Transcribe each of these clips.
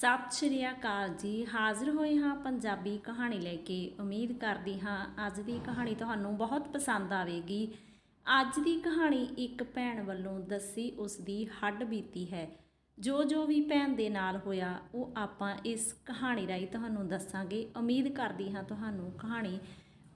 ਸਤਿ ਸ਼੍ਰੀ ਅਕਾਲ ਜੀ। ਹਾਜ਼ਰ ਹੋਏ ਹਾਂ ਪੰਜਾਬੀ ਕਹਾਣੀ ਲੈ ਕੇ। ਉਮੀਦ ਕਰਦੀ ਹਾਂ ਅੱਜ ਦੀ ਕਹਾਣੀ ਤੁਹਾਨੂੰ ਬਹੁਤ ਪਸੰਦ ਆਵੇਗੀ। ਅੱਜ ਦੀ ਕਹਾਣੀ ਇੱਕ ਭੈਣ ਵੱਲੋਂ ਦੱਸੀ ਉਸ ਦੀ ਹੱਡ ਬੀਤੀ ਹੈ। ਜੋ ਜੋ ਵੀ ਭੈਣ ਦੇ ਨਾਲ ਹੋਇਆ, ਉਹ ਆਪਾਂ ਇਸ ਕਹਾਣੀ ਰਾਹੀਂ ਤੁਹਾਨੂੰ ਦੱਸਾਂਗੇ। ਉਮੀਦ ਕਰਦੀ ਹਾਂ ਤੁਹਾਨੂੰ ਕਹਾਣੀ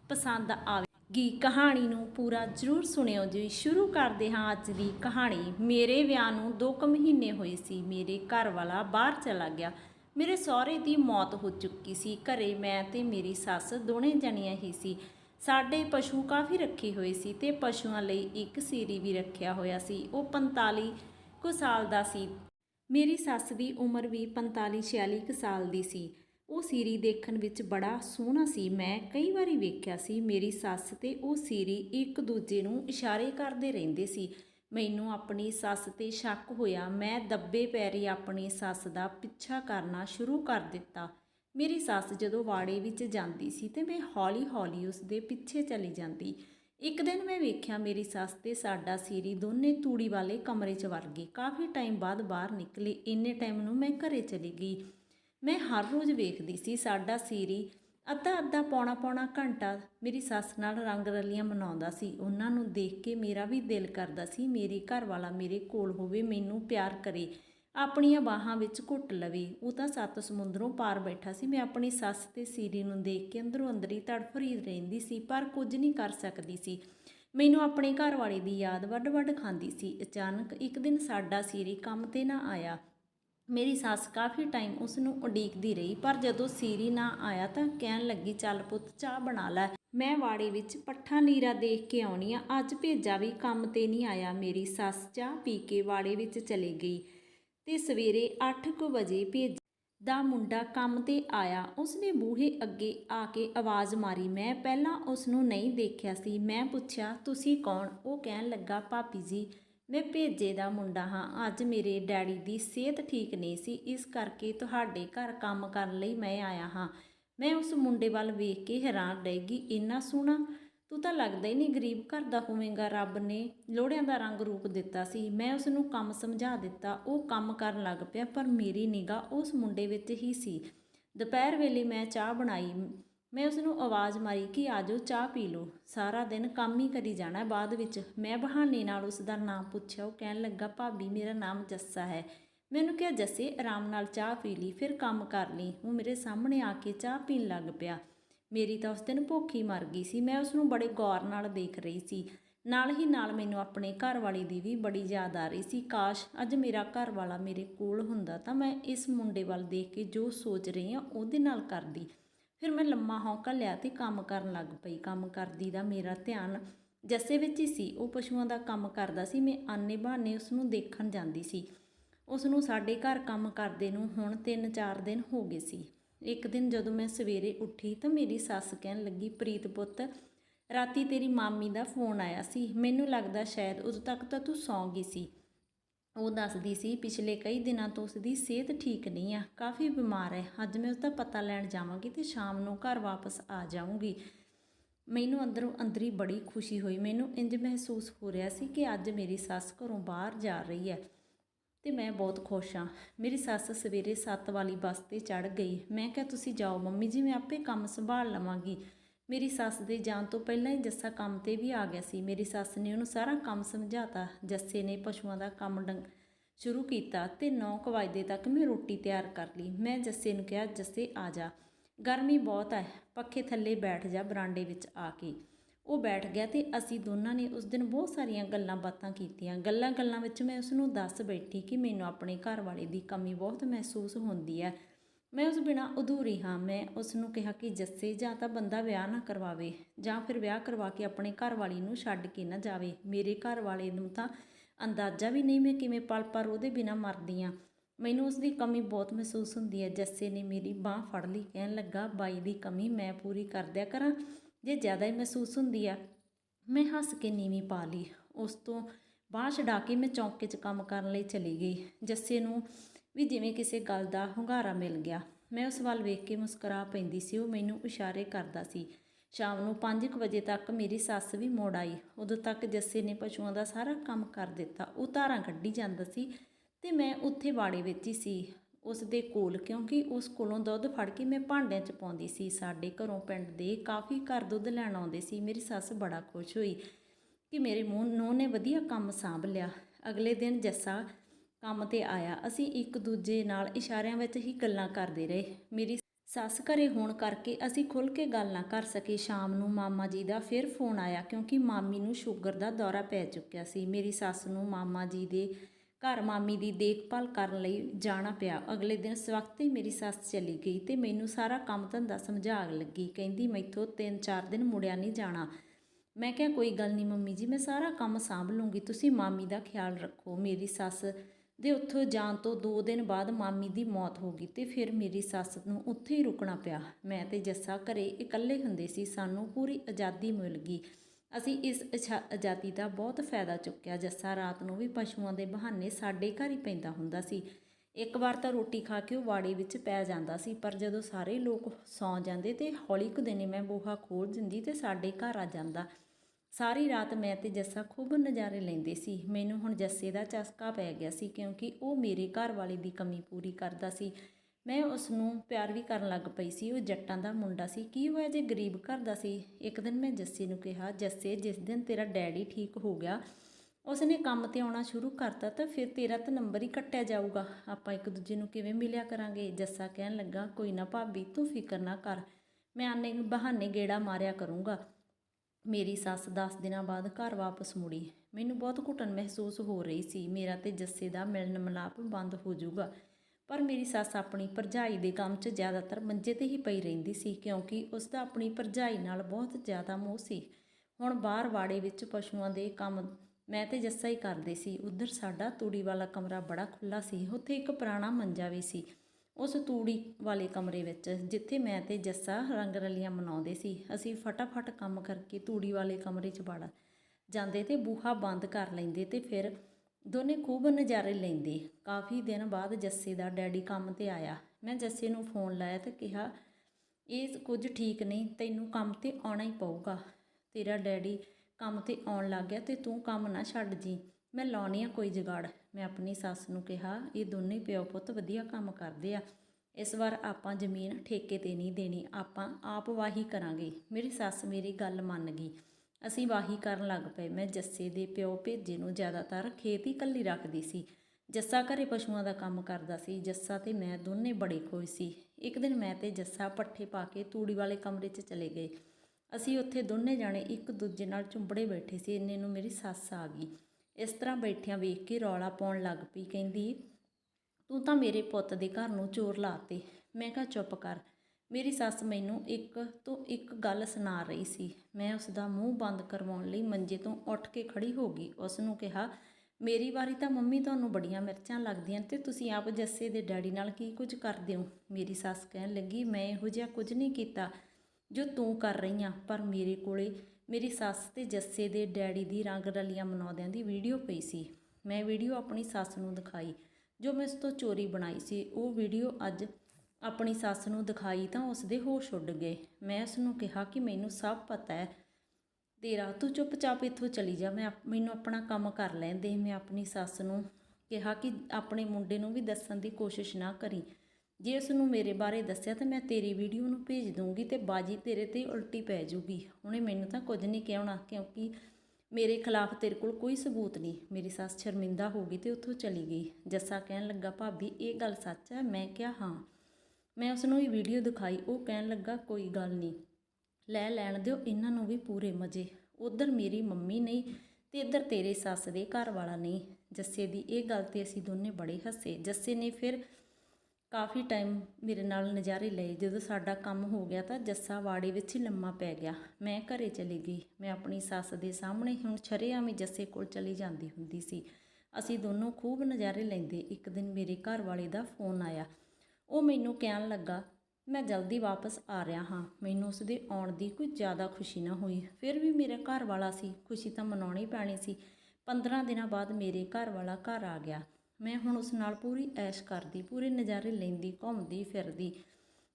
ਪਸੰਦ ਆਵੇ ਆਵੇਗੀ ਕਹਾਣੀ ਨੂੰ ਪੂਰਾ ਜ਼ਰੂਰ ਸੁਣਿਓ ਜੀ। ਸ਼ੁਰੂ ਕਰਦੇ ਹਾਂ ਅੱਜ ਦੀ ਕਹਾਣੀ। ਮੇਰੇ ਵਿਆਹ ਨੂੰ 2 ਕੁ ਮਹੀਨੇ ਹੋਏ ਸੀ। ਮੇਰੇ ਘਰ ਵਾਲਾ ਬਾਹਰ ਚਲਾ ਗਿਆ। ਮੇਰੇ ਸਹੁਰੇ ਦੀ ਮੌਤ ਹੋ ਚੁੱਕੀ ਸੀ। ਘਰੇ ਮੈਂ ਤੇ ਮੇਰੀ ਸੱਸ ਦੋਨੇ ਜਣੀਆਂ ਹੀ ਸੀ। ਸਾਡੇ ਪਸ਼ੂ ਕਾਫੀ ਰੱਖੇ ਹੋਏ ਸੀ ਤੇ ਪਸ਼ੂਆਂ ਲਈ ਇੱਕ ਸੀਰੀ ਵੀ ਰੱਖਿਆ ਹੋਇਆ ਸੀ। ਉਹ 45 ਕੁ ਸਾਲ ਦਾ ਸੀ। ਮੇਰੀ ਸੱਸ ਦੀ ਉਮਰ ਵੀ 45 46 ਕੁ ਸਾਲ ਦੀ ਸੀ। ਉਹ ਸੀਰੀ ਦੇਖਣ ਵਿੱਚ ਬੜਾ ਸੋਹਣਾ ਸੀ। ਮੈਂ ਕਈ ਵਾਰੀ ਵੇਖਿਆ ਸੀ, ਮੇਰੀ ਸੱਸ ਤੇ ਉਹ ਸੀਰੀ ਇੱਕ ਦੂਜੇ ਨੂੰ ਇਸ਼ਾਰੇ ਕਰਦੇ ਰਹਿੰਦੇ ਸੀ। ਮੈਨੂੰ ਆਪਣੀ ਸੱਸ ਤੇ ਸ਼ੱਕ ਹੋਇਆ। ਮੈਂ ਦੱਬੇ ਪੈਰੀ ਆਪਣੀ ਸੱਸ ਦਾ ਪਿੱਛਾ ਕਰਨਾ ਸ਼ੁਰੂ ਕਰ ਦਿੱਤਾ। ਮੇਰੀ ਸੱਸ ਜਦੋਂ ਵਾੜੇ ਵਿੱਚ ਜਾਂਦੀ ਸੀ ਤੇ ਮੈਂ ਹੌਲੀ-ਹੌਲੀ ਉਸ ਦੇ ਪਿੱਛੇ ਚਲੀ ਜਾਂਦੀ। ਇੱਕ ਦਿਨ ਮੈਂ ਵੇਖਿਆ ਮੇਰੀ ਸੱਸ ਤੇ ਸਾਡਾ ਸੀਰੀ ਦੋਨੇ ਤੂੜੀ ਵਾਲੇ ਕਮਰੇ 'ਚ ਵੜ ਗਏ। ਕਾਫੀ ਟਾਈਮ ਬਾਅਦ ਬਾਹਰ ਨਿਕਲੇ। ਇੰਨੇ ਟਾਈਮ ਨੂੰ ਮੈਂ ਘਰੇ ਚਲੀ ਗਈ। ਮੈਂ ਹਰ ਰੋਜ਼ ਵੇਖਦੀ ਸੀ ਸਾਡਾ ਸੀਰੀ। ਅੱਧਾ ਅੱਧਾ ਪੌਣਾ ਪੌਣਾ ਘੰਟਾ ਮੇਰੀ ਸੱਸ ਨਾਲ ਰੰਗ ਰਲੀਆਂ ਮਨਾਉਂਦਾ ਸੀ। ਉਹਨਾਂ ਨੂੰ ਦੇਖ ਕੇ ਮੇਰਾ ਵੀ ਦਿਲ ਕਰਦਾ ਸੀ, ਮੇਰੇ ਘਰ ਵਾਲਾ ਮੇਰੇ ਕੋਲ ਹੋਵੇ, ਮੈਨੂੰ ਪਿਆਰ ਕਰੇ, ਆਪਣੀਆਂ ਬਾਹਾਂ ਵਿੱਚ ਘੁੱਟ ਲਵੇ। ਉਹ ਤਾਂ ਸੱਤ ਸਮੁੰਦਰੋਂ ਪਾਰ ਬੈਠਾ ਸੀ। ਮੈਂ ਆਪਣੀ ਸੱਸ ਤੇ ਸੀਰੀ ਨੂੰ ਦੇਖ ਕੇ ਅੰਦਰੋਂ ਅੰਦਰੀ ਤੜਫਰੀ ਰਹਿੰਦੀ ਸੀ, ਪਰ ਕੁਝ ਨਹੀਂ ਕਰ ਸਕਦੀ ਸੀ। ਮੈਨੂੰ ਆਪਣੇ ਘਰ ਵਾਲੇ ਦੀ ਯਾਦ ਵੱਡ-ਵੱਡ ਖਾਂਦੀ ਸੀ। ਅਚਾਨਕ ਇੱਕ ਦਿਨ ਸਾਡਾ ਸੀਰੀ ਕੰਮ ਤੇ ਨਾ ਆਇਆ। ਮੇਰੀ ਸੱਸ ਕਾਫੀ ਟਾਈਮ ਉਸ ਨੂੰ ਉਡੀਕਦੀ ਰਹੀ, ਪਰ ਜਦੋਂ ਸੀਰੀ ਨਾ ਆਇਆ ਤਾਂ ਕਹਿਣ ਲੱਗੀ, ਚੱਲ ਪੁੱਤ, ਚਾਹ ਬਣਾ ਲੈ। ਮੈਂ ਵਾੜੇ ਵਿੱਚ ਪੱਠਾ ਨੀਰਾ ਦੇਖ ਕੇ ਆਉਣੀ ਆ। ਅੱਜ ਭੇਜਾ ਵੀ ਕੰਮ ਤੇ ਨਹੀਂ ਆਇਆ ਮੇਰੀ ਸੱਸ। ਚਾਹ ਪੀ ਕੇ ਵਾੜੇ ਵਿੱਚ ਚਲੇ ਗਈ ਤੇ ਸਵੇਰੇ 8:00 ਵਜੇ ਭੇਜ ਦਾ ਮੁੰਡਾ ਕੰਮ ਤੇ ਆਇਆ। ਉਸਨੇ ਬੂਹੇ ਅੱਗੇ ਆ ਕੇ ਆਵਾਜ਼ ਮਾਰੀ। ਮੈਂ ਪਹਿਲਾਂ ਉਸ ਨੂੰ ਨਹੀਂ ਦੇਖਿਆ ਸੀ। ਮੈਂ ਪੁੱਛਿਆ, ਤੁਸੀਂ ਕੌਣ? ਉਹ ਕਹਿਣ ਲੱਗਾ, ਭਾਬੀ ਜੀ ਮੈਂ ਭੇਜੇ ਦਾ ਮੁੰਡਾ ਹਾਂ, ਅੱਜ ਮੇਰੇ ਡੈਡੀ ਦੀ ਸਿਹਤ ਠੀਕ ਨਹੀਂ ਸੀ, ਇਸ ਕਰਕੇ ਤੁਹਾਡੇ ਘਰ ਕੰਮ ਕਰਨ ਲਈ ਮੈਂ ਆਇਆ ਹਾਂ। ਮੈਂ ਉਸ ਮੁੰਡੇ ਵੱਲ ਵੇਖ ਕੇ ਹੈਰਾਨ ਰਹਿ ਗਈ, ਇੰਨਾ ਸੋਹਣਾ? ਤੂੰ ਤਾਂ ਲੱਗਦਾ ਹੀ ਨਹੀਂ ਗਰੀਬ ਘਰ ਦਾ ਹੋਵੇਂਗਾ। ਰੱਬ ਨੇ ਲੋੜਿਆਂ ਦਾ ਰੰਗ ਰੂਪ ਦਿੱਤਾ ਸੀ। ਮੈਂ ਉਸ ਨੂੰ ਕੰਮ ਸਮਝਾ ਦਿੱਤਾ, ਉਹ ਕੰਮ ਕਰਨ ਲੱਗ ਪਿਆ, ਪਰ ਮੇਰੀ ਨਿਗਾਹ ਉਸ ਮੁੰਡੇ ਵਿੱਚ ਹੀ ਸੀ। ਦੁਪਹਿਰ ਵੇਲੇ ਮੈਂ ਚਾਹ ਬਣਾਈ ਮੈਂ ਉਸ ਨੂੰ ਆਵਾਜ਼ ਮਾਰੀ ਕਿ ਆਜੋ ਚਾਹ ਪੀ ਲਓ। ਸਾਰਾ ਦਿਨ ਕੰਮ ਹੀ ਕਰੀ ਜਾਣਾ। ਬਾਅਦ ਵਿੱਚ ਮੈਂ ਬਹਾਨੇ ਨਾਲ ਉਸ ਦਾ ਨਾਮ ਪੁੱਛਿਆ। ਉਹ ਕਹਿਣ ਲੱਗਾ, ਭਾਬੀ, ਮੇਰਾ ਨਾਮ ਜੱਸਾ ਹੈ। ਮੈਨੂੰ ਕਿਹਾ, ਜੱਸੇ, ਆਰਾਮ ਨਾਲ ਚਾਹ ਪੀ ਲਈ, ਫਿਰ ਕੰਮ ਕਰ ਲਈ। ਉਹ ਮੇਰੇ ਸਾਹਮਣੇ ਆ ਕੇ ਚਾਹ ਪੀਣ ਲੱਗ ਪਿਆ। ਮੇਰੀ ਤਾਂ ਉਸ ਦਿਨ ਭੁੱਖ ਹੀ ਮਰ ਗਈ ਸੀ। ਮੈਂ ਉਸ ਨੂੰ ਬੜੇ ਗੌਰ ਨਾਲ ਦੇਖ ਰਹੀ ਸੀ। ਨਾਲ ਹੀ ਨਾਲ ਮੈਨੂੰ ਆਪਣੇ ਘਰ ਵਾਲੇ ਦੀ ਵੀ ਬੜੀ ਯਾਦ ਆ ਰਹੀ ਸੀ। ਕਾਸ਼ ਅੱਜ ਮੇਰਾ ਘਰ ਵਾਲਾ ਮੇਰੇ ਕੋਲ ਹੁੰਦਾ ਤਾਂ ਮੈਂ ਇਸ ਮੁੰਡੇ ਵੱਲ ਦੇਖ ਕੇ ਜੋ ਸੋਚ ਰਹੀ ਹਾਂ, ਉਹਦੇ ਨਾਲ ਕਰਦੀ। ਫਿਰ ਮੈਂ ਲੰਮਾ ਹੌਂਕਾ ਲਿਆ ਤੇ ਕੰਮ ਕਰਨ ਲੱਗ ਪਈ। ਕੰਮ ਕਰਦੀ ਦਾ ਮੇਰਾ ਧਿਆਨ ਜੱਸੇ ਵਿੱਚ ਹੀ ਸੀ। ਉਹ ਪਸ਼ੂਆਂ ਦਾ ਕੰਮ ਕਰਦਾ ਸੀ। ਮੈਂ ਆਨੇ ਬਹਾਨੇ ਉਸ ਨੂੰ ਦੇਖਣ ਜਾਂਦੀ ਸੀ। ਉਸ ਨੂੰ ਸਾਡੇ ਘਰ ਕੰਮ ਕਰਦੇ ਨੂੰ ਹੁਣ 3-4 ਦਿਨ ਹੋ ਗਏ ਸੀ। ਇੱਕ ਦਿਨ ਜਦੋਂ ਮੈਂ ਸਵੇਰੇ ਉੱਠੀ ਤਾਂ ਮੇਰੀ ਸੱਸ ਕਹਿਣ ਲੱਗੀ, ਪ੍ਰੀਤ ਪੁੱਤ, ਰਾਤੀ ਤੇਰੀ ਮਾਮੀ ਦਾ ਫੋਨ ਆਇਆ ਸੀ। ਮੈਨੂੰ ਲੱਗਦਾ ਸ਼ਾਇਦ ਉਦੋਂ ਤੱਕ ਤਾਂ ਤੂੰ ਸੌਂ ਗਈ ਸੀ। ਉਹ ਦੱਸਦੀ ਸੀ, ਪਿਛਲੇ ਕਈ ਦਿਨਾਂ ਤੋਂ ਉਸ ਦੀ ਸਿਹਤ ਠੀਕ ਨਹੀਂ ਆ, ਕਾਫੀ ਬਿਮਾਰ ਹੈ। ਅੱਜ ਮੈਂ ਉਸ ਦਾ ਪਤਾ ਲੈਣ ਜਾਵਾਂਗੀ ਤੇ ਸ਼ਾਮ ਨੂੰ ਘਰ ਵਾਪਸ ਆ ਜਾਊਂਗੀ। ਮੈਨੂੰ ਅੰਦਰੋਂ ਅੰਦਰੀ ਬੜੀ ਖੁਸ਼ੀ ਹੋਈ। ਮੈਨੂੰ ਇੰਜ ਮਹਿਸੂਸ ਹੋ ਰਿਹਾ ਸੀ ਕਿ ਅੱਜ ਮੇਰੀ ਸੱਸ ਘਰੋਂ ਬਾਹਰ ਜਾ ਰਹੀ ਹੈ ਤੇ ਮੈਂ ਬਹੁਤ ਖੁਸ਼ ਹਾਂ। ਮੇਰੀ ਸੱਸ ਸਵੇਰੇ 7 ਵਾਲੀ ਬੱਸ ਤੇ ਚੜ ਗਈ। ਮੈਂ ਕਿਹਾ, ਤੁਸੀਂ ਜਾਓ ਮੰਮੀ ਜੀ, ਮੈਂ ਆਪੇ ਕੰਮ ਸੰਭਾਲ ਲਵਾਂਗੀ। ਮੇਰੀ ਸੱਸ ਦੇ ਜਾਣ ਤੋਂ ਪਹਿਲਾਂ ਹੀ ਜੱਸਾ ਕੰਮ ਤੇ ਵੀ ਆ ਗਿਆ ਸੀ। ਮੇਰੀ ਸੱਸ ਨੇ ਉਹਨੂੰ ਸਾਰਾ ਕੰਮ ਸਮਝਾਤਾ। ਜੱਸੇ ਨੇ ਪਸ਼ੂਆਂ ਦਾ ਕੰਮ ਡੰਗ ਸ਼ੁਰੂ ਕੀਤਾ ਤੇ 9 ਵਜੇ ਤੱਕ ਮੈਂ ਰੋਟੀ ਤਿਆਰ ਕਰ ਲਈ। ਮੈਂ ਜੱਸੇ ਨੂੰ ਕਿਹਾ, ਜੱਸੇ, ਆ ਜਾ। ਗਰਮੀ ਬਹੁਤ ਹੈ ਪੱਖੇ ਥੱਲੇ ਬੈਠ ਜਾ ਬਰਾਂਡੇ ਵਿੱਚ ਆ ਕੇ। ਉਹ ਬੈਠ ਗਿਆ ਤੇ ਅਸੀਂ ਦੋਨਾਂ ਨੇ ਉਸ ਦਿਨ ਬਹੁਤ ਸਾਰੀਆਂ ਗੱਲਾਂ ਬਾਤਾਂ ਕੀਤੀਆਂ। ਗੱਲਾਂ ਗੱਲਾਂ ਵਿੱਚ ਮੈਂ ਉਸ ਨੂੰ ਦੱਸ ਬੈਠੀ ਕਿ ਮੈਨੂੰ ਆਪਣੇ ਘਰ ਵਾਲੇ ਦੀ ਕਮੀ ਬਹੁਤ ਮਹਿਸੂਸ ਹੁੰਦੀ ਹੈ। ਮੈਂ ਉਸ ਬਿਨਾ ਅਧੂਰੀ ਹਾਂ। ਮੈਂ ਉਸ ਨੂੰ ਕਿਹਾ ਕਿ ਜੱਸੇ, ਜਾਂ ਤਾਂ ਬੰਦਾ ਵਿਆਹ ਨਾ ਕਰਵਾਵੇ, ਜਾਂ ਫਿਰ ਵਿਆਹ ਕਰਵਾ ਕੇ ਆਪਣੇ ਘਰ ਵਾਲੀ ਨੂੰ ਛੱਡ ਕੇ ਨਾ ਜਾਵੇ। ਮੇਰੇ ਘਰ ਵਾਲੇ ਨੂੰ ਤਾਂ ਅੰਦਾਜ਼ਾ ਵੀ ਨਹੀਂ ਮੈਂ ਕਿਵੇਂ ਪਲ ਪਰ ਉਹਦੇ ਬਿਨਾ ਮਰਦੀ ਆ। ਮੈਨੂੰ ਉਸ ਦੀ ਕਮੀ ਬਹੁਤ ਮਹਿਸੂਸ ਹੁੰਦੀ ਹੈ। ਜੱਸੇ ਨੇ ਮੇਰੀ ਬਾਹ ਫੜ ਲਈ, ਕਹਿਣ ਲੱਗਾ, ਬਾਈ ਦੀ ਕਮੀ ਮੈਂ ਪੂਰੀ ਕਰ ਦਿਆ ਕਰਾਂ, ਜੇ ਜ਼ਿਆਦਾ ਹੀ ਮਹਿਸੂਸ ਹੁੰਦੀ ਆ, ਮੈਂ ਹੱਸ ਕੇ ਨੀਵੀਂ ਪਾ ਲਈ। ਉਸ ਤੋਂ ਬਾਹਰ ਛਡਾ ਕੇ ਮੈਂ ਚੌਂਕੇ 'ਚ ਕੰਮ ਕਰਨ ਲਈ ਚਲੀ ਗਈ। ਜੱਸੇ ਨੂੰ ਵੀ ਜਿਵੇਂ ਕਿਸੇ ਗੱਲ ਦਾ ਹੁੰਗਾਰਾ ਮਿਲ ਗਿਆ। ਮੈਂ ਉਸ ਵੱਲ ਵੇਖ ਕੇ ਮੁਸਕਰਾ ਪੈਂਦੀ ਸੀ। ਉਹ ਮੈਨੂੰ ਇਸ਼ਾਰੇ ਕਰਦਾ ਸੀ। ਸ਼ਾਮ ਨੂੰ 5 ਵਜੇ ਤੱਕ ਮੇਰੀ ਸੱਸ ਵੀ ਮੋੜ ਆਈ। ਉਦੋਂ ਤੱਕ ਜੱਸੇ ਨੇ ਪਸ਼ੂਆਂ ਦਾ ਸਾਰਾ ਕੰਮ ਕਰ ਦਿੱਤਾ। ਉਹ ਧਾਰਾਂ ਕੱਢੀ ਜਾਂਦਾ ਸੀ ਤੇ ਮੈਂ ਉੱਥੇ ਬਾੜੇ ਵਿੱਚ ਹੀ ਸੀ। ਉਸ ਦੇ ਕੋਲ, ਕਿਉਂਕਿ ਉਸ ਕੋਲੋਂ ਦੁੱਧ ਫੜ ਕੇ ਮੈਂ ਭਾਂਡਿਆਂ 'ਚ ਪਾਉਂਦੀ ਸੀ। ਸਾਡੇ ਘਰੋਂ ਪਿੰਡ ਦੇ ਕਾਫੀ ਘਰ ਦੁੱਧ ਲੈਣ ਆਉਂਦੇ ਸੀ। ਮੇਰੀ ਸੱਸ ਬੜਾ ਖੁਸ਼ ਹੋਈ ਕਿ ਮੇਰੇ ਮੂੰਹ, ਨੂੰਹ ਨੇ ਵਧੀਆ ਕੰਮ ਸਾਂਭ ਲਿਆ। ਅਗਲੇ ਦਿਨ ਜੱਸਾ ਕੰਮ ਤੇ ਆਇਆ। ਅਸੀਂ ਇੱਕ ਦੂਜੇ ਨਾਲ ਇਸ਼ਾਰਿਆਂ ਵਿੱਚ ਹੀ ਗੱਲਾਂ ਕਰਦੇ ਰਹੇ। ਮੇਰੀ ਸੱਸ ਘਰੇ ਹੋਣ ਕਰਕੇ ਅਸੀਂ ਖੁੱਲ ਕੇ ਗੱਲ ਨਾ ਕਰ ਸਕੇ। ਸ਼ਾਮ ਨੂੰ ਮਾਮਾ ਜੀ ਦਾ ਫਿਰ ਫੋਨ ਆਇਆ ਕਿਉਂਕਿ ਮਾਮੀ ਨੂੰ ਸ਼ੂਗਰ ਦਾ ਦੌਰਾ ਪੈ ਚੁੱਕਿਆ ਸੀ। ਮੇਰੀ ਸੱਸ ਨੂੰ ਮਾਮਾ ਜੀ ਦੇ ਘਰ ਮਾਮੀ ਦੀ ਦੇਖਭਾਲ ਕਰਨ ਲਈ ਜਾਣਾ ਪਿਆ। ਅਗਲੇ ਦਿਨ ਸਵਖਤੇ ਹੀ ਮੇਰੀ ਸੱਸ ਚਲੀ ਗਈ ਤੇ ਮੈਨੂੰ ਸਾਰਾ ਕੰਮ ਧੰਦਾ ਸਮਝਾਉਣ ਲੱਗੀ। ਕਹਿੰਦੀ, ਮੈਥੋਂ 3-4 ਦਿਨ ਮੁੜਿਆ ਨਹੀਂ ਜਾਣਾ। ਮੈਂ ਕਿਹਾ, ਕੋਈ ਗੱਲ ਨਹੀਂ ਮੰਮੀ ਜੀ, ਮੈਂ ਸਾਰਾ ਕੰਮ ਸਾਂਭ ਲੂੰਗੀ। ਤੁਸੀਂ ਮਾਮੀ ਦਾ ਖਿਆਲ ਰੱਖੋ। ਮੇਰੀ ਸੱਸ ਦੇ ਉੱਥੋਂ ਜਾਣ ਤੋਂ 2 ਦਿਨ ਬਾਅਦ ਮਾਮੀ ਦੀ ਮੌਤ ਹੋ ਗਈ ਤੇ ਫਿਰ ਮੇਰੀ ਸੱਸ ਨੂੰ ਉੱਥੇ ਹੀ ਰੁਕਣਾ ਪਿਆ। ਮੈਂ ਤੇ ਜੱਸਾ ਘਰੇ ਇਕੱਲੇ ਹੁੰਦੇ ਸੀ, ਸਾਨੂੰ ਪੂਰੀ ਆਜ਼ਾਦੀ ਮਿਲ ਗਈ। ਅਸੀਂ ਇਸ ਅਛਾ- ਆਜ਼ਾਦੀ ਦਾ ਬਹੁਤ ਫਾਇਦਾ ਚੁੱਕਿਆ। ਜੱਸਾ ਰਾਤ ਨੂੰ ਵੀ ਪਸ਼ੂਆਂ ਦੇ ਬਹਾਨੇ ਸਾਡੇ ਘਰ ਹੀ ਪੈਂਦਾ ਹੁੰਦਾ ਸੀ। ਇੱਕ ਵਾਰ ਤਾਂ ਰੋਟੀ ਖਾ ਕੇ ਉਹ ਵਾੜੇ ਵਿੱਚ ਪੈ ਜਾਂਦਾ ਸੀ, ਪਰ ਜਦੋਂ ਸਾਰੇ ਲੋਕ ਸੌਂ ਜਾਂਦੇ ਤੇ ਹੌਲੀ ਕੁ ਦਿਨੇ ਮੈਂ ਬੂਹਾ ਖੋਲ ਦਿੰਦੀ ਤੇ ਸਾਡੇ ਘਰ ਆ ਜਾਂਦਾ। ਸਾਰੀ ਰਾਤ ਮੈਂ ਤੇ ਜੱਸਾ ਖੂਬ ਨਜ਼ਾਰੇ ਲੈਂਦੇ ਸੀ। ਮੈਨੂੰ ਹੁਣ ਜੱਸੇ ਦਾ ਚਸਕਾ ਪੈ ਗਿਆ ਸੀ ਕਿਉਂਕਿ ਉਹ ਮੇਰੇ ਘਰ ਵਾਲੀ ਦੀ ਕਮੀ ਪੂਰੀ ਕਰਦਾ ਸੀ। ਮੈਂ ਉਸ ਨੂੰ ਪਿਆਰ ਵੀ ਕਰਨ ਲੱਗ ਪਈ ਸੀ। ਉਹ ਜੱਟਾਂ ਦਾ ਮੁੰਡਾ ਸੀ। ਕੀ ਹੋਇਆ ਜੇ ਗਰੀਬ ਘਰ ਦਾ ਸੀ? ਇੱਕ ਦਿਨ ਮੈਂ ਜੱਸੇ ਨੂੰ ਕਿਹਾ, ਜੱਸੇ, ਜਿਸ ਦਿਨ ਤੇਰਾ ਡੈਡੀ ਠੀਕ ਹੋ ਗਿਆ, ਉਸਨੇ ਕੰਮ ਤੇ ਆਉਣਾ ਸ਼ੁਰੂ ਕਰਤਾ ਤਾਂ ਫਿਰ ਤੇਰਾ ਤਾਂ ਨੰਬਰ ਹੀ ਕੱਟਿਆ ਜਾਊਗਾ। ਆਪਾਂ ਇੱਕ ਦੂਜੇ ਨੂੰ ਕਿਵੇਂ ਮਿਲਿਆ ਕਰਾਂਗੇ? ਜੱਸਾ ਕਹਿਣ ਲੱਗਾ, ਕੋਈ ਨਾ ਭਾਬੀ, ਤੂੰ ਫਿਕਰ ਨਾ ਕਰ। ਮੈਂ ਆਨੇ ਬਹਾਨੇ ਗੇੜਾ ਮਾਰਿਆ ਕਰੂੰਗਾ। ਮੇਰੀ ਸੱਸ 10 ਦਿਨਾਂ ਬਾਅਦ ਘਰ ਵਾਪਸ ਮੁੜੀ। ਮੈਨੂੰ ਬਹੁਤ ਘੁਟਨ ਮਹਿਸੂਸ ਹੋ ਰਹੀ ਸੀ। ਮੇਰਾ ਤੇ ਜੱਸੇ ਦਾ ਮਿਲਣ ਮਿਲਾਪ ਬੰਦ ਹੋ ਜਾਊਗਾ। ਪਰ ਮੇਰੀ ਸੱਸ ਆਪਣੀ ਭਰਜਾਈ ਦੇ ਕੰਮ 'ਚ ਜ਼ਿਆਦਾਤਰ ਮੰਜੇ ਤੇ ਹੀ ਪਈ ਰਹਿੰਦੀ ਸੀ ਕਿਉਂਕਿ ਉਸ ਦਾ ਆਪਣੀ ਭਰਜਾਈ ਨਾਲ ਬਹੁਤ ਜ਼ਿਆਦਾ ਮੋਹ ਸੀ। ਹੁਣ ਬਾਹਰ ਵਾੜੇ ਵਿੱਚ ਪਸ਼ੂਆਂ ਦੇ ਕੰਮ ਮੈਂ ਤੇ ਜੱਸਾ ਹੀ ਕਰਦੇ ਸੀ। ਉਧਰ ਸਾਡਾ ਤੂੜੀ ਵਾਲਾ ਕਮਰਾ ਬੜਾ ਖੁੱਲਾ ਸੀ। ਉੱਥੇ ਇੱਕ ਪੁਰਾਣਾ ਮੰਜਾ ਵੀ ਸੀ। ਉਸ ਤੂੜੀ ਵਾਲੇ ਕਮਰੇ ਵਿੱਚ, ਜਿੱਥੇ ਮੈਂ ਤੇ ਜੱਸਾ ਰੰਗ ਰਲੀਆਂ ਮਨਾਉਂਦੇ ਸੀ। ਅਸੀਂ ਫਟਾਫਟ ਕੰਮ ਕਰਕੇ ਤੂੜੀ ਵਾਲੇ ਕਮਰੇ 'ਚ ਵੜ ਜਾਂਦੇ ਤੇ ਬੂਹਾ ਬੰਦ ਕਰ ਲੈਂਦੇ ਤੇ ਫਿਰ ਦੋਨੇ ਖੂਬ ਨਜ਼ਾਰੇ ਲੈਂਦੇ। ਕਾਫੀ ਦਿਨ ਬਾਅਦ ਜੱਸੇ ਦਾ ਡੈਡੀ ਕੰਮ ਤੇ ਆਇਆ। ਮੈਂ ਜੱਸੇ ਨੂੰ ਫੋਨ ਲਾਇਆ ਤੇ ਕਿਹਾ, ਇਹ ਕੁਝ ਠੀਕ ਨਹੀਂ, ਤੈਨੂੰ ਕੰਮ ਤੇ ਆਉਣਾ ਹੀ ਪਊਗਾ। ਤੇਰਾ ਡੈਡੀ ਕੰਮ ਤੇ ਆਉਣ ਲੱਗ ਗਿਆ ਤੇ ਤੂੰ ਕੰਮ ਨਾ ਛੱਡ ਜੀ। ਮੈਂ ਲਾਉਣੀ ਆ ਕੋਈ ਜਗਾੜ। ਮੈਂ ਆਪਣੀ ਸੱਸ ਨੂੰ ਕਿਹਾ, ਇਹ ਦੋਨੇ ਪਿਓ ਪੁੱਤ ਵਧੀਆ ਕੰਮ ਕਰਦੇ ਆ। ਇਸ ਵਾਰ ਆਪਾਂ ਜ਼ਮੀਨ ਠੇਕੇ ਤੇ ਨਹੀਂ ਦੇਣੀ। ਆਪਾਂ ਆਪ ਵਾਹੀ ਕਰਾਂਗੇ। ਮੇਰੀ ਸੱਸ ਮੇਰੀ ਗੱਲ ਮੰਨ ਗਈ। ਅਸੀਂ ਵਾਹੀ ਕਰਨ ਲੱਗ ਪਏ। ਮੈਂ ਜੱਸੇ ਦੇ ਪਿਓ ਭੇਜੇ ਨੂੰ ਜ਼ਿਆਦਾਤਰ ਖੇਤ ਹੀ ਕੱਲੀ ਰੱਖਦੀ ਸੀ। ਜੱਸਾ ਘਰੇ ਪਸ਼ੂਆਂ ਦਾ ਕੰਮ ਕਰਦਾ ਸੀ। ਜੱਸਾ ਤੇ ਮੈਂ ਦੋਨੇ ਬੜੇ ਖੁਸ਼ ਸੀ। ਇੱਕ ਦਿਨ ਮੈਂ ਤੇ ਜੱਸਾ ਪੱਠੇ ਪਾ ਕੇ ਤੂੜੀ ਵਾਲੇ ਕਮਰੇ 'ਚ ਚਲੇ ਗਏ। ਅਸੀਂ ਉੱਥੇ ਦੋਨੇ ਜਾਣੇ ਇੱਕ ਦੂਜੇ ਨਾਲ ਚੁੰਬੜੇ ਬੈਠੇ ਸੀ। ਇੰਨੇ ਨੂੰ ਮੇਰੀ ਸੱਸ ਆ ਗਈ। ਇਸ ਤਰ੍ਹਾਂ ਬੈਠਿਆਂ ਵੇਖ ਕੇ ਰੌਲਾ ਪਾਉਣ ਲੱਗ ਪਈ, ਕਹਿੰਦੀ, ਤੂੰ ਤਾਂ ਮੇਰੇ ਪੁੱਤ ਦੇ ਘਰ ਨੂੰ ਚੋਰ ਲਾਤੇ ਮੈਂ ਕਿਹਾ, ਚੁੱਪ ਕਰ। ਮੇਰੀ ਸੱਸ ਮੈਨੂੰ ਇੱਕ ਤੋਂ ਇੱਕ ਗੱਲ ਸੁਣਾ ਰਹੀ ਸੀ। ਮੈਂ ਉਸ ਦਾ ਮੂੰਹ ਬੰਦ ਕਰਵਾਉਣ ਲਈ ਮੰਜੇ ਤੋਂ ਉੱਠ ਕੇ ਖੜੀ ਹੋ ਗਈ। ਉਸ ਨੂੰ ਕਿਹਾ, ਮੇਰੀ ਵਾਰੀ ਤਾਂ ਮੰਮੀ ਤੁਹਾਨੂੰ ਬੜੀਆਂ ਮਿਰਚਾਂ ਲੱਗਦੀਆਂ ਤੇ ਤੁਸੀਂ ਆਪ ਜੱਸੇ ਦੇ ਡੈਡੀ ਨਾਲ ਕੀ ਕੁਝ ਕਰਦੇ ਹੋ? ਮੇਰੀ ਸੱਸ ਕਹਿਣ ਲੱਗੀ, ਮੈਂ ਇਹੋ ਜਿਹਾ ਕੁਝ ਨਹੀਂ ਕੀਤਾ ਜੋ ਤੂੰ ਕਰ ਰਹੀ ਆ ਪਰ ਮੇਰੇ ਕੋਲੇ ਮੇਰੀ ਸੱਸ ਤੇ ਜੱਸੇ ਦੇ ਡੈਡੀ ਦੀ ਰੰਗ ਰਲੀਆਂ ਮਨਾਉਂਦਿਆਂ ਦੀ ਵੀਡੀਓ ਪਈ ਸੀ। ਮੈਂ ਵੀਡੀਓ ਆਪਣੀ ਸੱਸ ਨੂੰ ਦਿਖਾਈ। ਜੋ ਮੈਂ ਉਸ ਤੋਂ ਚੋਰੀ ਬਣਾਈ ਸੀ, ਉਹ ਵੀਡੀਓ ਅੱਜ ਆਪਣੀ ਸੱਸ ਨੂੰ ਦਿਖਾਈ ਤਾਂ ਉਸ ਦੇ ਹੋਸ਼ ਉੱਡ ਗਏ। ਮੈਂ ਉਸ ਨੂੰ ਕਿਹਾ ਕਿ ਮੈਨੂੰ ਸਭ ਪਤਾ ਹੈ। ਤੇਰਾ, ਤੂੰ ਚੁੱਪਚਾਪ ਇੱਥੋਂ ਚਲੀ ਜਾ। ਮੈਂ ਮੈਨੂੰ ਆਪਣਾ ਕੰਮ ਕਰ ਲੈਂਦੇ ਮੈਂ ਆਪਣੀ ਸੱਸ ਨੂੰ ਕਿਹਾ ਕਿ ਆਪਣੇ ਮੁੰਡੇ ਨੂੰ ਵੀ ਦੱਸਣ ਦੀ ਕੋਸ਼ਿਸ਼ ਨਾ ਕਰੀ। ਜੇ ਉਸ ਨੂੰ ਮੇਰੇ ਬਾਰੇ ਦੱਸਿਆ ਤਾਂ ਮੈਂ ਤੇਰੀ ਵੀਡੀਓ ਨੂੰ ਭੇਜ ਦੂੰਗੀ ਤੇ ਬਾਜੀ ਤੇਰੇ ਤੇ ਉਲਟੀ ਪੈ ਜਾਊਗੀ ਉਹਨੇ ਮੈਨੂੰ ਤਾਂ ਕੁਝ ਨਹੀਂ ਕਹਿਣਾ ਕਿਉਂਕਿ ਮੇਰੇ ਖਿਲਾਫ ਤੇਰੇ ਕੋਲ ਕੋਈ ਸਬੂਤ ਨਹੀਂ। ਮੇਰੀ ਸੱਸ ਸ਼ਰਮਿੰਦਾ ਹੋ ਗਈ ਤੇ ਉੱਥੋਂ ਚਲੀ ਗਈ। ਜੱਸਾ ਕਹਿਣ ਲੱਗਾ, ਭਾਬੀ, ਇਹ ਗੱਲ ਸੱਚ ਹੈ? ਮੈਂ ਕਿਹਾ, ਹਾਂ। ਮੈਂ ਉਸ ਨੂੰ ਇਹ ਵੀਡੀਓ ਦਿਖਾਈ, ਉਹ ਕਹਿਣ ਲੱਗਾ, ਕੋਈ ਗੱਲ ਨਹੀਂ। ਲੈ ਲੈਣ ਦਿਓ, ਇਹਨਾਂ ਨੂੰ ਵੀ ਪੂਰੇ ਮਜ਼ੇ। ਉਧਰ ਮੇਰੀ ਮੰਮੀ ਨਹੀਂ ਤੇ ਇੱਧਰ ਤੇਰੇ ਸੱਸ ਦੇ ਘਰ ਵਾਲਾ ਨਹੀਂ। ਜੱਸੇ ਦੀ ਇਹ ਗੱਲ ਤੇ ਅਸੀਂ ਦੋਨੇ ਬੜੇ ਹੱਸੇ। ਜੱਸੇ ਨੇ ਫਿਰ ਕਾਫੀ ਟਾਈਮ ਮੇਰੇ ਨਾਲ ਨਜ਼ਾਰੇ ਲਏ। ਜਦੋਂ ਸਾਡਾ ਕੰਮ ਹੋ ਗਿਆ ਤਾਂ ਜੱਸਾ ਵਾੜੀ ਵਿੱਚ ਹੀ ਲੰਮਾ ਪੈ ਗਿਆ। ਮੈਂ ਘਰੇ ਚਲੀ ਗਈ। ਮੈਂ ਆਪਣੀ ਸੱਸ ਦੇ ਸਾਹਮਣੇ ਹੁਣ ਛਰੇਆਮੀ ਜੱਸੇ ਕੋਲ ਚਲੀ ਜਾਂਦੀ ਹੁੰਦੀ ਸੀ। ਅਸੀਂ ਦੋਨੋਂ ਖੂਬ ਨਜ਼ਾਰੇ ਲੈਂਦੇ। ਇੱਕ ਦਿਨ ਮੇਰੇ ਘਰ ਵਾਲੇ ਦਾ ਫੋਨ ਆਇਆ। ਉਹ ਮੈਨੂੰ ਕਹਿਣ ਲੱਗਾ, ਮੈਂ ਜਲਦੀ ਵਾਪਸ ਆ ਰਿਹਾ ਹਾਂ। ਮੈਨੂੰ ਉਸ ਦੇ ਆਉਣ ਦੀ ਕੋਈ ਜ਼ਿਆਦਾ ਖੁਸ਼ੀ ਨਾ ਹੋਈ। ਫਿਰ ਵੀ ਮੇਰਾ ਘਰ ਵਾਲਾ ਸੀ। ਖੁਸ਼ੀ ਤਾਂ ਮਨਾਉਣੀ ਪੈਣੀ ਸੀ। 15 ਦਿਨਾਂ ਬਾਅਦ ਮੇਰੇ ਘਰ ਵਾਲਾ ਘਰ ਆ ਗਿਆ। ਮੈਂ ਹੁਣ ਉਸ ਨਾਲ ਪੂਰੀ ਐਸ਼ ਕਰਦੀ, ਪੂਰੇ ਨਜ਼ਾਰੇ ਲੈਂਦੀ, ਘੁੰਮਦੀ, ਫਿਰਦੀ।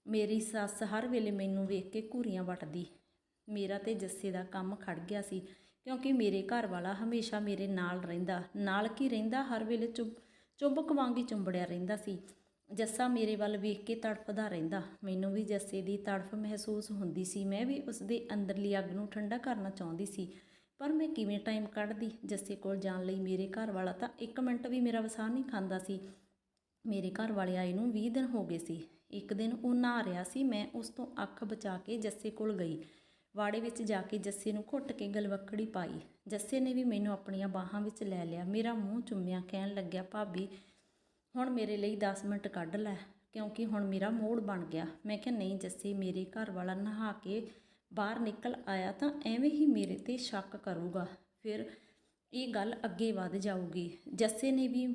ਮੇਰੀ ਸੱਸ ਹਰ ਵੇਲੇ ਮੈਨੂੰ ਵੇਖ ਕੇ ਘੂਰੀਆਂ ਵੱਟਦੀ। ਮੇਰਾ ਤੇ ਜੱਸੇ ਦਾ ਕੰਮ ਖੜ ਗਿਆ ਸੀ, ਕਿਉਂਕਿ ਮੇਰੇ ਘਰ ਵਾਲਾ ਹਮੇਸ਼ਾ ਮੇਰੇ ਨਾਲ ਰਹਿੰਦਾ। ਨਾਲ ਕੀ ਰਹਿੰਦਾ? ਹਰ ਵੇਲੇ ਚੁੱਪ ਚੁੰਬਕ ਹੀ ਚੁੰਬੜਿਆ ਰਹਿੰਦਾ ਸੀ। ਜੱਸਾ ਮੇਰੇ ਵੱਲ ਵੇਖ ਕੇ ਤੜਫਦਾ ਰਹਿੰਦਾ। ਮੈਨੂੰ ਵੀ ਜੱਸੇ ਦੀ ਤੜਫ ਮਹਿਸੂਸ ਹੁੰਦੀ ਸੀ। ਮੈਂ ਵੀ ਉਸ ਦੇ ਅੰਦਰਲੀ ਅੱਗ ਨੂੰ ਠੰਡਾ ਕਰਨਾ ਚਾਹੁੰਦੀ ਸੀ। ਪਰ ਮੈਂ ਕਿਵੇਂ ਟਾਈਮ ਕੱਢਦੀ? ਜੱਸੇ ਕੋਲ ਜਾਣ ਲਈ ਮੇਰੇ ਘਰ ਵਾਲਾ ਤਾਂ 1 ਮਿੰਟ ਵੀ ਮੇਰਾ ਵਸਾਰ ਨਹੀਂ ਖਾਂਦਾ ਸੀ। ਮੇਰੇ ਘਰ ਵਾਲੇ ਆਏ ਨੂੰ 20 ਦਿਨ ਹੋ ਗਏ ਸੀ। ਇੱਕ ਦਿਨ ਉਹ ਨਹਾ ਰਿਹਾ ਸੀ। ਮੈਂ ਉਸ ਤੋਂ ਅੱਖ ਬਚਾ ਕੇ ਜੱਸੇ ਕੋਲ ਗਈ। ਵਾੜੇ ਵਿੱਚ ਜਾ ਕੇ ਜੱਸੇ ਨੂੰ ਘੁੱਟ ਕੇ ਗਲਵੱਕੜੀ ਪਾਈ। ਜੱਸੇ ਨੇ ਵੀ ਮੈਨੂੰ ਆਪਣੀਆਂ ਬਾਹਾਂ ਵਿੱਚ ਲੈ ਲਿਆ। ਮੇਰਾ ਮੂੰਹ ਚੁੰਮਿਆ। ਕਹਿਣ ਲੱਗਿਆ, ਭਾਬੀ, ਹੁਣ ਮੇਰੇ ਲਈ 10 ਮਿੰਟ ਕੱਢ ਲੈ, ਕਿਉਂਕਿ ਹੁਣ ਮੇਰਾ ਮੋੜ ਬਣ ਗਿਆ। ਮੈਂ ਕਿਹਾ, ਨਹੀਂ ਜੱਸੇ, ਮੇਰੇ ਘਰ ਵਾਲਾ ਨਹਾ ਕੇ ਬਾਹਰ ਨਿਕਲ ਆਇਆ ਤਾਂ ਐਵੇਂ ਹੀ ਮੇਰੇ ਤੇ ਸ਼ੱਕ ਕਰੂਗਾ। ਫਿਰ ਇਹ ਗੱਲ ਅੱਗੇ ਵੱਧ ਜਾਊਗੀ। ਜੱਸੇ ਨੇ ਵੀ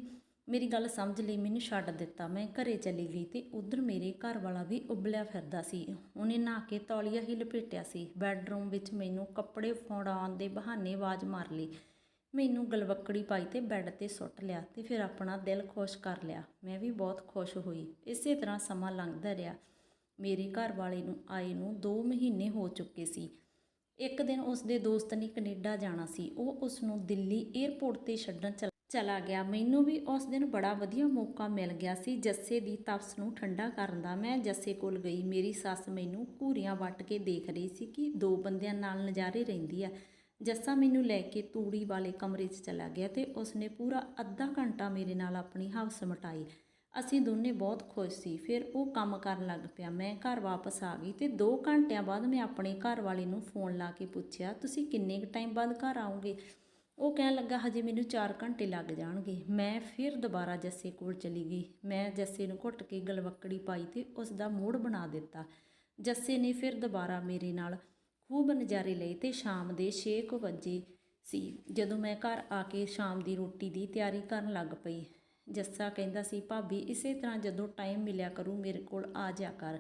ਮੇਰੀ ਗੱਲ ਸਮਝ ਲਈ, ਮੈਨੂੰ ਛੱਡ ਦਿੱਤਾ। ਮੈਂ ਘਰੇ ਚਲੀ ਗਈ ਤੇ ਉਧਰ ਮੇਰੇ ਘਰ ਵਾਲਾ ਵੀ ਉਬਲਿਆ ਫਿਰਦਾ ਸੀ। ਉਹਨੇ ਨਹਾ ਕੇ ਤੌਲੀਆ ਹੀ ਲਪੇਟਿਆ ਸੀ। ਬੈੱਡਰੂਮ ਵਿੱਚ ਮੈਨੂੰ ਕੱਪੜੇ ਫੌੜਾਉਣ ਦੇ ਬਹਾਨੇ ਆਵਾਜ਼ ਮਾਰ ਲਈ। ਮੈਨੂੰ ਗਲਵੱਕੜੀ ਪਾਈ ਤੇ ਬੈੱਡ ਤੇ ਸੁੱਟ ਲਿਆ ਤੇ ਫਿਰ ਆਪਣਾ ਦਿਲ ਖੁਸ਼ ਕਰ ਲਿਆ। ਮੈਂ ਵੀ ਬਹੁਤ ਖੁਸ਼ ਹੋਈ। ਇਸੇ ਤਰ੍ਹਾਂ ਸਮਾਂ ਲੰਘਦਾ ਰਿਹਾ। ਮੇਰੇ ਘਰ ਵਾਲੇ ਨੂੰ ਆਏ ਨੂੰ 2 ਮਹੀਨੇ ਹੋ ਚੁੱਕੇ ਸੀ। ਇੱਕ ਦਿਨ ਉਸ ਦੇ ਦੋਸਤ ਨੇ ਕੈਨੇਡਾ ਜਾਣਾ ਸੀ। ਉਹ ਉਸ ਨੂੰ ਦਿੱਲੀ 에ਅਰਪੋਰਟ ਤੇ ਛੱਡਣ ਚਲ- ਚਲਾ ਗਿਆ। ਮੈਨੂੰ ਵੀ ਉਸ ਦਿਨ ਬੜਾ ਵਧੀਆ ਮੌਕਾ ਮਿਲ ਗਿਆ ਸੀ। ਜੱਸੇ ਦੀ ਤਪਸ ਨੂੰ ਠੰਡਾ ਕਰਨ ਦਾ ਮੈਂ ਜੱਸੇ ਕੋਲ ਗਈ। ਮੇਰੀ ਸੱਸ ਮੈਨੂੰ ਘੂਰੀਆਂ ਵੱਟ ਕੇ ਦੇਖ ਰਹੀ ਸੀ ਕਿ ਦੋ ਬੰਦਿਆਂ ਨਾਲ ਨਜ਼ਾਰੇ ਰਹਿੰਦੀ ਆ। ਜੱਸਾ ਮੈਨੂੰ ਲੈ ਕੇ ਤੂੜੀ ਵਾਲੇ ਕਮਰੇ 'ਚ ਚਲਾ ਗਿਆ ਤੇ ਉਸਨੇ ਪੂਰਾ ਅੱਧਾ ਘੰਟਾ ਮੇਰੇ ਨਾਲ ਆਪਣੀ ਹਵਸ ਮਟਾਈ। ਅਸੀਂ ਦੋਨੇ ਬਹੁਤ ਖੁਸ਼ ਸੀ। ਫਿਰ ਉਹ ਕੰਮ ਕਰਨ ਲੱਗ ਪਿਆ। ਮੈਂ ਘਰ ਵਾਪਸ ਆ ਗਈ ਤੇ 2 ਘੰਟਿਆਂ ਬਾਅਦ ਮੈਂ ਆਪਣੇ ਘਰ ਵਾਲੇ ਨੂੰ ਫੋਨ ਲਾ ਕੇ ਪੁੱਛਿਆ, ਤੁਸੀਂ ਕਿੰਨੇ ਕੁ ਟਾਈਮ ਬਾਅਦ ਘਰ ਆਉਂਗੇ ਉਹ ਕਹਿਣ ਲੱਗਾ, ਹਜੇ ਮੈਨੂੰ 4 ਘੰਟੇ ਲੱਗ ਜਾਣਗੇ। ਮੈਂ ਫਿਰ ਦੁਬਾਰਾ ਜੱਸੇ ਕੋਲ ਚਲੀ ਗਈ। ਮੈਂ ਜੱਸੇ ਨੂੰ ਘੁੱਟ ਕੇ ਗਲਵੱਕੜੀ ਪਾਈ ਤੇ ਉਸ ਦਾ ਮੂਡ ਬਣਾ ਦਿੱਤਾ। ਜੱਸੇ ਨੇ ਫਿਰ ਦੁਬਾਰਾ ਮੇਰੇ ਨਾਲ ਖੂਬ ਨਜ਼ਾਰੇ ਲਏ ਤੇ ਸ਼ਾਮ ਦੇ 6 ਵਜੇ ਸੀ। ਜਦੋਂ ਮੈਂ ਘਰ ਆ ਕੇ ਸ਼ਾਮ ਦੀ ਰੋਟੀ ਦੀ ਤਿਆਰੀ ਕਰਨ ਲੱਗ ਪਈ ਜੱਸਾ ਕਹਿੰਦਾ ਸੀ, ਭਾਬੀ, ਇਸੇ ਤਰ੍ਹਾਂ ਜਦੋਂ ਟਾਈਮ ਮਿਲਿਆ ਕਰੂ, ਮੇਰੇ ਕੋਲ ਆ ਜਾ ਕਰ।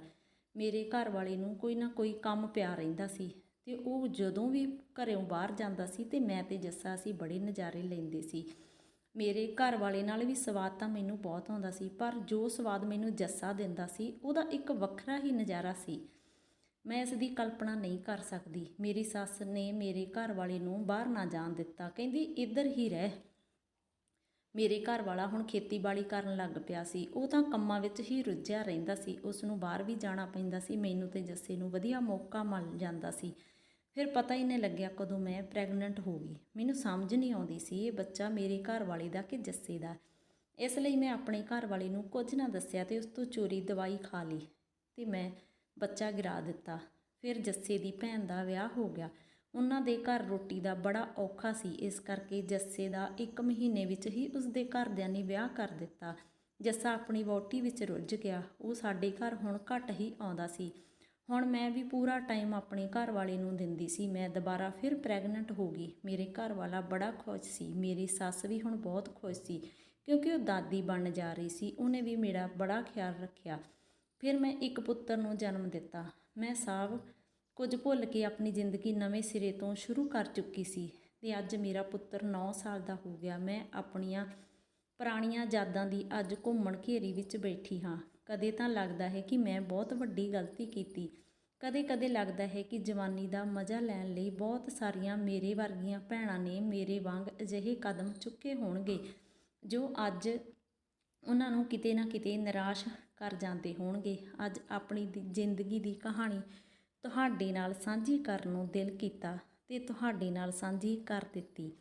ਮੇਰੇ ਘਰ ਵਾਲੇ ਨੂੰ ਕੋਈ ਨਾ ਕੋਈ ਕੰਮ ਪਿਆ ਰਹਿੰਦਾ ਸੀ ਤੇ ਉਹ ਜਦੋਂ ਵੀ ਘਰੋਂ ਬਾਹਰ ਜਾਂਦਾ ਸੀ ਤੇ ਮੈਂ ਤੇ ਜੱਸਾ ਅਸੀਂ ਬੜੇ ਨਜ਼ਾਰੇ ਲੈਂਦੇ ਸੀ। ਮੇਰੇ ਘਰ ਵਾਲੇ ਨਾਲ ਵੀ ਸਵਾਦ ਤਾਂ ਮੈਨੂੰ ਬਹੁਤ ਆਉਂਦਾ ਸੀ, ਪਰ ਜੋ ਸਵਾਦ ਮੈਨੂੰ ਜੱਸਾ ਦਿੰਦਾ ਸੀ, ਉਹਦਾ ਇੱਕ ਵੱਖਰਾ ਹੀ ਨਜ਼ਾਰਾ ਸੀ। ਮੈਂ ਇਸ ਦੀ ਕਲਪਨਾ ਨਹੀਂ ਕਰ ਸਕਦੀ। ਮੇਰੀ ਸੱਸ ਨੇ ਮੇਰੇ ਘਰ ਵਾਲੇ ਨੂੰ ਬਾਹਰ ਨਾ ਜਾਣ ਦਿੱਤਾ। ਕਹਿੰਦੀ, ਇੱਧਰ ਹੀ ਰਹਿ। ਮੇਰੇ ਘਰ ਵਾਲਾ ਹੁਣ ਖੇਤੀਬਾੜੀ ਕਰਨ ਲੱਗ ਪਿਆ ਸੀ। ਉਹ ਤਾਂ ਕੰਮਾਂ ਵਿੱਚ ਹੀ ਰੁੱਝਿਆ ਰਹਿੰਦਾ ਸੀ। ਉਸ ਨੂੰ ਬਾਹਰ ਵੀ ਜਾਣਾ ਪੈਂਦਾ ਸੀ। ਮੈਨੂੰ ਤੇ ਜੱਸੇ ਨੂੰ ਵਧੀਆ ਮੌਕਾ ਮਿਲ ਜਾਂਦਾ ਸੀ। ਫਿਰ ਪਤਾ ਹੀ ਨਹੀਂ ਲੱਗਿਆ ਕਦੋਂ ਮੈਂ ਪ੍ਰੈਗਨੈਂਟ ਹੋ ਗਈ। ਮੈਨੂੰ ਸਮਝ ਨਹੀਂ ਆਉਂਦੀ ਸੀ ਇਹ ਬੱਚਾ ਮੇਰੇ ਘਰ ਵਾਲੇ ਦਾ ਕਿ ਜੱਸੇ ਦਾ। ਇਸ ਲਈ ਮੈਂ ਆਪਣੇ ਘਰ ਵਾਲੇ ਨੂੰ ਕੁਝ ਨਾ ਦੱਸਿਆ ਤੇ ਉਸ ਤੋਂ ਚੋਰੀ ਦਵਾਈ ਖਾ ਲਈ ਤੇ ਮੈਂ ਬੱਚਾ ਗਿਰਾ ਦਿੱਤਾ। ਫਿਰ ਜੱਸੇ ਦੀ ਭੈਣ ਦਾ ਵਿਆਹ ਹੋ ਗਿਆ। ਉਹਨਾਂ ਦੇ ਘਰ ਰੋਟੀ ਦਾ ਬੜਾ ਔਖਾ ਸੀ। ਇਸ ਕਰਕੇ ਜੱਸੇ ਦਾ 1 ਮਹੀਨੇ ਵਿੱਚ ਹੀ ਉਸ ਦੇ ਘਰਦਿਆਂ ਨੇ ਵਿਆਹ ਕਰ ਦਿੱਤਾ। ਜੱਸਾ ਆਪਣੀ ਵਹੁਟੀ ਵਿੱਚ ਰੁੱਝ ਗਿਆ। ਉਹ ਸਾਡੇ ਘਰ ਹੁਣ ਘੱਟ ਹੀ ਆਉਂਦਾ ਸੀ। ਹੁਣ ਮੈਂ ਵੀ ਪੂਰਾ ਟਾਈਮ ਆਪਣੇ ਘਰ ਵਾਲੇ ਨੂੰ ਦਿੰਦੀ ਸੀ। ਮੈਂ ਦੁਬਾਰਾ ਫਿਰ ਪ੍ਰੈਗਨੈਂਟ ਹੋ ਗਈ। ਮੇਰੇ ਘਰ ਵਾਲਾ ਬੜਾ ਖੁਸ਼ ਸੀ। ਮੇਰੀ ਸੱਸ ਵੀ ਹੁਣ ਬਹੁਤ ਖੁਸ਼ ਸੀ, ਕਿਉਂਕਿ ਉਹ ਦਾਦੀ ਬਣ ਜਾ ਰਹੀ ਸੀ। ਉਹਨੇ ਵੀ ਮੇਰਾ ਬੜਾ ਖਿਆਲ ਰੱਖਿਆ। ਫਿਰ ਮੈਂ ਇੱਕ ਪੁੱਤਰ ਨੂੰ ਜਨਮ ਦਿੱਤਾ। ਮੈਂ ਸਭ ਕੁਝ ਭੁੱਲ ਕੇ ਆਪਣੀ ਜ਼ਿੰਦਗੀ ਨਵੇਂ ਸਿਰੇ ਤੋਂ ਸ਼ੁਰੂ ਕਰ ਚੁੱਕੀ ਸੀ ਤੇ ਅੱਜ ਮੇਰਾ ਪੁੱਤਰ 9 ਸਾਲ ਦਾ ਹੋ ਗਿਆ। ਮੈਂ ਆਪਣੀਆਂ ਪੁਰਾਣੀਆਂ ਯਾਦਾਂ ਦੀ ਅੱਜ ਘੁੰਮਣ ਘੇਰੀ ਵਿੱਚ ਬੈਠੀ ਹਾਂ। ਕਦੇ ਤਾਂ ਲੱਗਦਾ ਹੈ ਕਿ ਮੈਂ ਬਹੁਤ ਵੱਡੀ ਗਲਤੀ ਕੀਤੀ। ਕਦੇ-ਕਦੇ ਲੱਗਦਾ ਹੈ ਕਿ ਜਵਾਨੀ ਦਾ ਮਜ਼ਾ ਲੈਣ ਲਈ ਬਹੁਤ ਸਾਰੀਆਂ ਮੇਰੇ ਵਰਗੀਆਂ ਭੈਣਾਂ ਨੇ ਮੇਰੇ ਵਾਂਗ ਅਜਿਹੇ ਕਦਮ ਚੁੱਕੇ ਹੋਣਗੇ ਜੋ ਅੱਜ ਉਹਨਾਂ ਨੂੰ ਕਿਤੇ ਨਾ ਕਿਤੇ ਨਿਰਾਸ਼ ਕਰ ਜਾਂਦੇ ਹੋਣਗੇ। ਅੱਜ ਆਪਣੀ ਜ਼ਿੰਦਗੀ ਦੀ ਕਹਾਣੀ ਤੁਹਾਡੇ ਨਾਲ ਸਾਂਝੀ ਕਰਨ ਨੂੰ ਦਿਲ ਕੀਤਾ ਤੇ ਤੁਹਾਡੇ ਨਾਲ ਸਾਂਝੀ ਕਰ ਦਿੱਤੀ।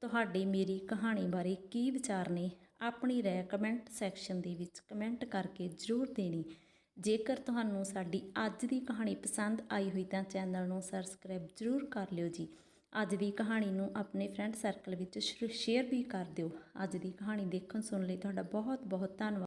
ਤੁਹਾਡੇ ਮੇਰੀ ਕਹਾਣੀ ਬਾਰੇ ਕੀ ਵਿਚਾਰ ਨੇ, ਆਪਣੀ ਰਾਏ ਕਮੈਂਟ ਸੈਕਸ਼ਨ ਦੇ ਵਿੱਚ ਕਮੈਂਟ ਕਰਕੇ ਜ਼ਰੂਰ ਦੇਣੀ। ਜੇਕਰ ਤੁਹਾਨੂੰ ਸਾਡੀ ਅੱਜ ਦੀ ਕਹਾਣੀ ਪਸੰਦ ਆਈ ਹੋਈ ਤਾਂ ਚੈਨਲ ਨੂੰ ਸਬਸਕ੍ਰਾਈਬ ਜ਼ਰੂਰ ਕਰ ਲਿਓ ਜੀ। ਅੱਜ ਦੀ ਕਹਾਣੀ ਨੂੰ ਆਪਣੇ ਫਰੈਂਡ ਸਰਕਲ ਵਿੱਚ ਸ਼ੇਅਰ ਵੀ ਕਰ ਦਿਓ। ਅੱਜ ਦੀ ਕਹਾਣੀ ਦੇਖਣ ਸੁਣਨ ਲਈ ਤੁਹਾਡਾ ਬਹੁਤ ਬਹੁਤ ਧੰਨਵਾਦ।